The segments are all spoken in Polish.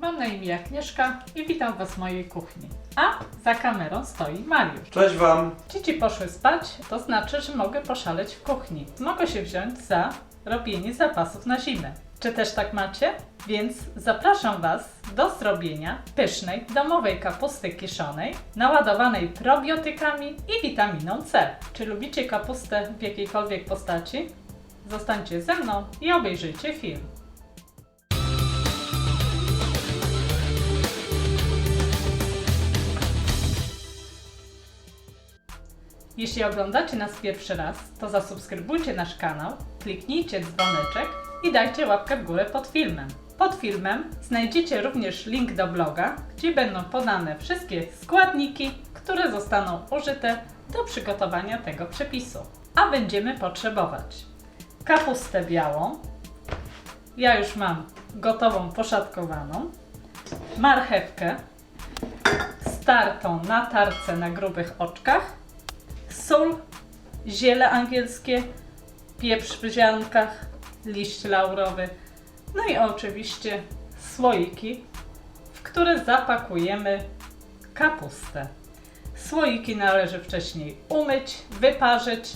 Mam na imię Agnieszka i witam Was w mojej kuchni. A za kamerą stoi Mariusz. Cześć Wam! Dzieci poszły spać, to znaczy, że mogę poszaleć w kuchni. Mogę się wziąć za robienie zapasów na zimę. Czy też tak macie? Więc zapraszam Was do zrobienia pysznej domowej kapusty kiszonej, naładowanej probiotykami i witaminą C. Czy lubicie kapustę w jakiejkolwiek postaci? Zostańcie ze mną i obejrzyjcie film. Jeśli oglądacie nas pierwszy raz, to zasubskrybujcie nasz kanał, kliknijcie dzwoneczek i dajcie łapkę w górę pod filmem. Pod filmem znajdziecie również link do bloga, gdzie będą podane wszystkie składniki, które zostaną użyte do przygotowania tego przepisu. A będziemy potrzebować kapustę białą, ja już mam gotową, poszatkowaną, marchewkę startą na tarce na grubych oczkach, sól, ziele angielskie, pieprz w ziarnkach, liść laurowy, no i oczywiście słoiki, w które zapakujemy kapustę. Słoiki należy wcześniej umyć, wyparzyć,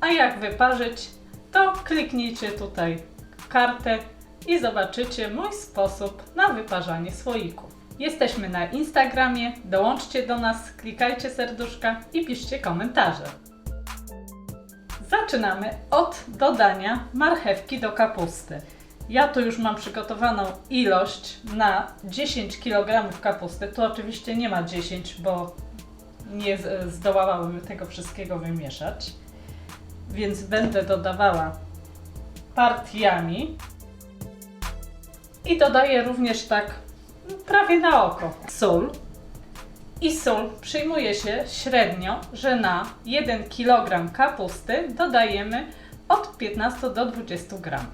a jak wyparzyć, to kliknijcie tutaj kartę i zobaczycie mój sposób na wyparzanie słoików. Jesteśmy na Instagramie, dołączcie do nas, klikajcie serduszka i piszcie komentarze. Zaczynamy od dodania marchewki do kapusty. Ja tu już mam przygotowaną ilość na 10 kg kapusty. Tu oczywiście nie ma 10, bo nie zdołałabym tego wszystkiego wymieszać. Więc będę dodawała partiami. I dodaję również tak prawie na oko sól. I sól przyjmuje się średnio, że na 1 kg kapusty dodajemy od 15 do 20 gram.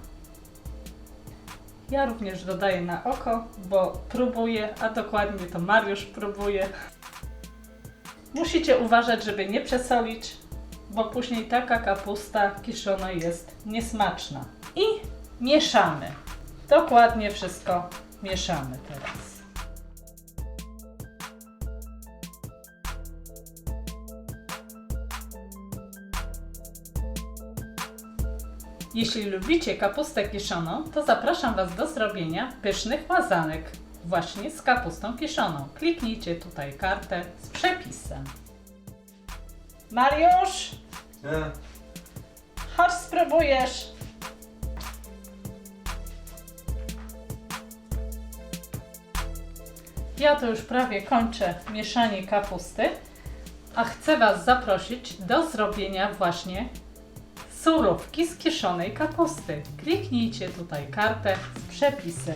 Ja również dodaję na oko, bo próbuję, a dokładnie to Mariusz próbuje. Musicie uważać, żeby nie przesolić, bo później taka kapusta kiszona jest niesmaczna. I mieszamy. Dokładnie wszystko mieszamy teraz. Jeśli lubicie kapustę kiszoną, to zapraszam Was do zrobienia pysznych łazanek właśnie z kapustą kiszoną. Kliknijcie tutaj kartę z przepisem. Mariusz, chodź spróbujesz. Ja to już prawie kończę mieszanie kapusty, a chcę Was zaprosić do zrobienia właśnie surówki z kiszonej kapusty. Kliknijcie tutaj kartę z przepisem.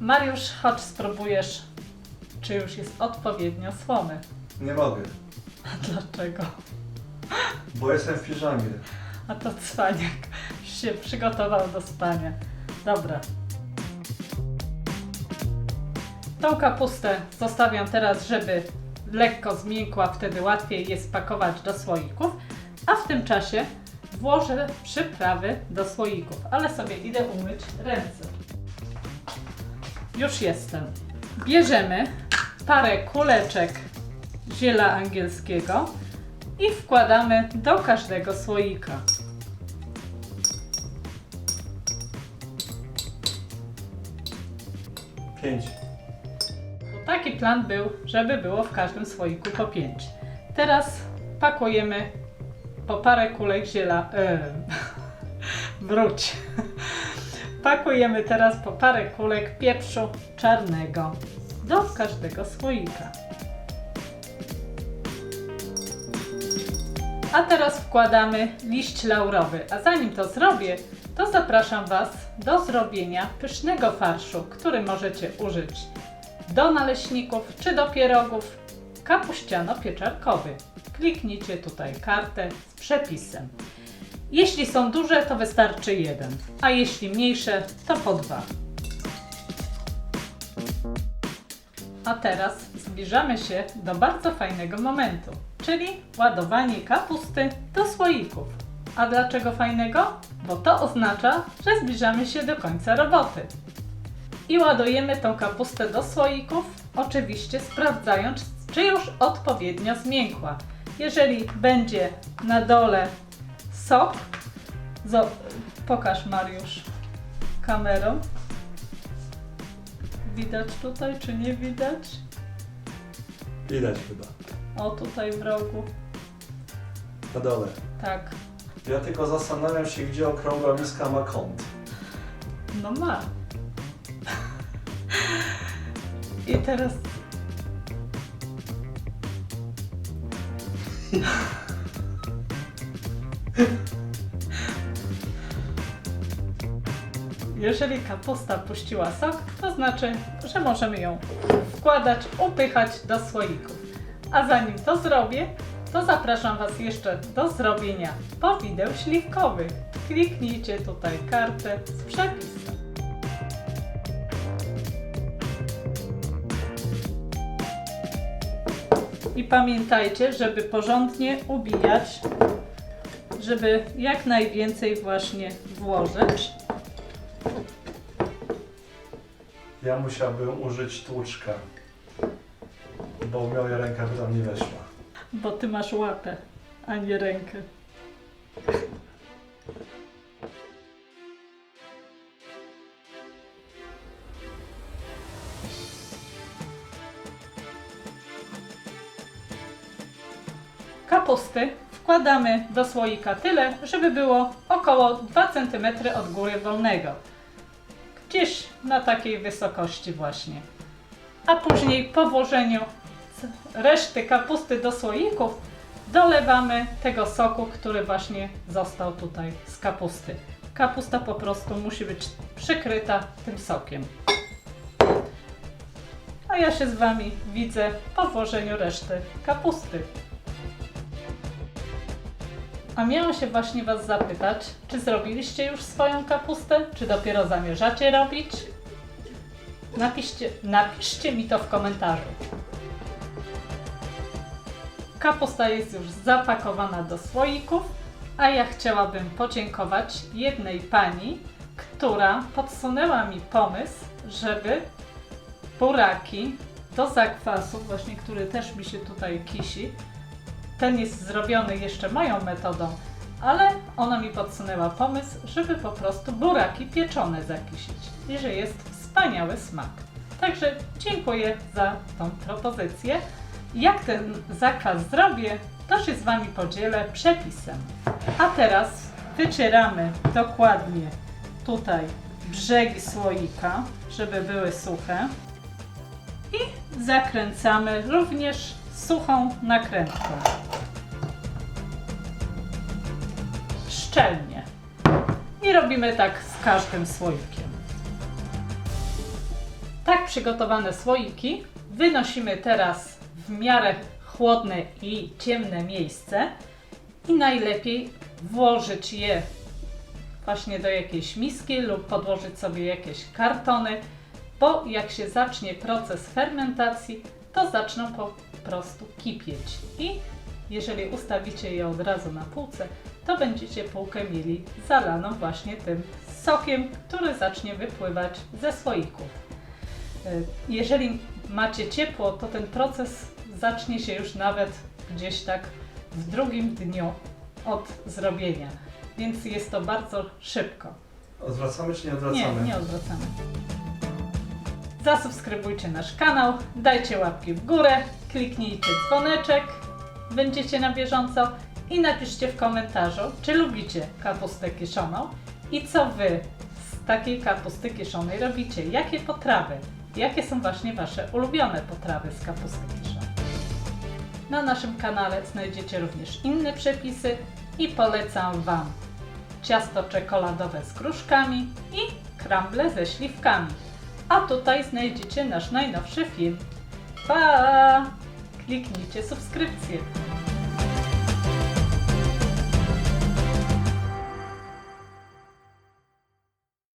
Mariusz, chodź spróbujesz, czy już jest odpowiednio słomy. Nie mogę, A dlaczego? bo jestem w piżamie. A to cwaniak już się przygotował do spania. Dobra. Tą kapustę zostawiam teraz, żeby lekko zmiękła, wtedy łatwiej jest pakować do słoików, a w tym czasie włożę przyprawy do słoików, ale sobie idę umyć ręce. Już jestem. Bierzemy parę kuleczek ziela angielskiego i wkładamy do każdego słoika. Pięć. Taki plan był, żeby było w każdym słoiku po 5. Teraz pakujemy po parę kulek ziela. E, wróć. Pakujemy teraz po parę kulek pieprzu czarnego do każdego słoika. A teraz wkładamy liść laurowy. A zanim to zrobię, to zapraszam Was do zrobienia pysznego farszu, który możecie użyć do naleśników czy do pierogów kapuściano-pieczarkowy. Kliknijcie tutaj kartę z przepisem. Jeśli są duże, to wystarczy jeden, a jeśli mniejsze, to po dwa. A teraz zbliżamy się do bardzo fajnego momentu, czyli ładowanie kapusty do słoików. A dlaczego fajnego? bo to oznacza, że zbliżamy się do końca roboty. I ładujemy tą kapustę do słoików, oczywiście sprawdzając, czy już odpowiednio zmiękła. Jeżeli będzie na dole sok, pokaż Mariusz kamerą. Widać tutaj, czy nie widać? Widać chyba. O, tutaj w rogu. Na dole. Tak, Ja tylko zastanawiam się, gdzie okrągła miska ma kąt. no ma. I teraz. Jeżeli kapusta puściła sok, to znaczy, że możemy ją wkładać, upychać do słoików. A zanim to zrobię, to zapraszam Was jeszcze do zrobienia powideł śliwkowych. Kliknijcie tutaj kartę z przepisem. I pamiętajcie, żeby porządnie ubijać, żeby jak najwięcej właśnie włożyć. Ja musiałbym użyć tłuczka, bo moja ręka by tam nie weszła. Bo ty masz łapę, a nie rękę. Kapusty wkładamy do słoika tyle, żeby było około 2 cm od góry wolnego. Gdzieś na takiej wysokości właśnie. A później po włożeniu reszty kapusty do słoików dolewamy tego soku, który właśnie został tutaj z kapusty. Kapusta po prostu musi być przykryta tym sokiem. A ja się z Wami widzę po włożeniu reszty kapusty. A miałam się właśnie Was zapytać, czy zrobiliście już swoją kapustę, czy dopiero zamierzacie robić? Napiszcie, napiszcie mi to w komentarzu. Kapusta jest już zapakowana do słoików, a ja chciałabym podziękować jednej pani, która podsunęła mi pomysł, żeby buraki do zakwasu, właśnie który też mi się tutaj kisi, ten jest zrobiony jeszcze moją metodą, ale ona mi podsunęła pomysł, żeby po prostu buraki pieczone zakisić i że jest wspaniały smak. Także dziękuję za tą propozycję. Jak ten zakwas zrobię, to się z Wami podzielę przepisem. A teraz wycieramy dokładnie tutaj brzegi słoika, żeby były suche. I zakręcamy również suchą nakrętką. Szczelnie. I robimy tak z każdym słoikiem. Tak przygotowane słoiki wynosimy teraz w miarę chłodne i ciemne miejsce i najlepiej włożyć je właśnie do jakiejś miski lub podłożyć sobie jakieś kartony, bo jak się zacznie proces fermentacji, to zaczną po prostu kipieć. I jeżeli ustawicie je od razu na półce, to będziecie półkę mieli zalaną właśnie tym sokiem, który zacznie wypływać ze słoików. Y, Jeżeli macie ciepło, to ten proces zacznie się już nawet gdzieś tak w drugim dniu od zrobienia, więc jest to bardzo szybko. Odwracamy czy nie Nie, odwracamy? nie odwracamy. Zasubskrybujcie nasz kanał, dajcie łapki w górę, kliknijcie dzwoneczek, będziecie na bieżąco i napiszcie w komentarzu, czy lubicie kapustę kiszoną i co Wy z takiej kapusty kiszonej robicie, jakie potrawy, jakie są właśnie Wasze ulubione potrawy z kapusty kiszonej. Na naszym kanale znajdziecie również inne przepisy i polecam Wam ciasto czekoladowe z gruszkami i kramble ze śliwkami. A tutaj znajdziecie nasz najnowszy film. Pa! Kliknijcie subskrypcję.